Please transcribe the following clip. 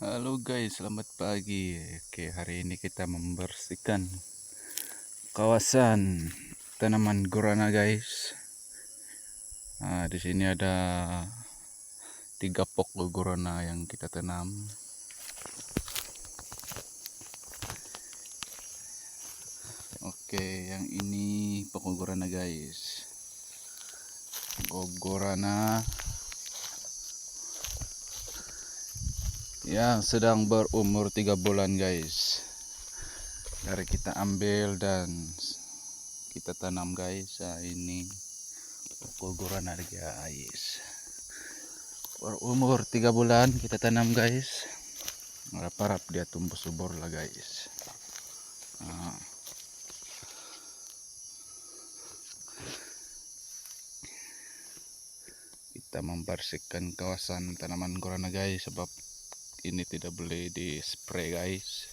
Halo guys, selamat pagi. Oke, hari ini kita membersihkan kawasan tanaman gurana guys. Nah, di sini ada tiga pok gurana yang kita tanam. Oke, yang ini pokok gurana guys. Gurana yang sedang berumur tiga bulan guys. Dari kita ambil dan kita tanam guys. Nah, ini guguran harga guys. Berumur tiga bulan kita tanam guys. Harap-harap dia tumbuh subur lah guys. Nah. kita membersihkan kawasan tanaman gurana guys sebab ini tidak boleh di spray guys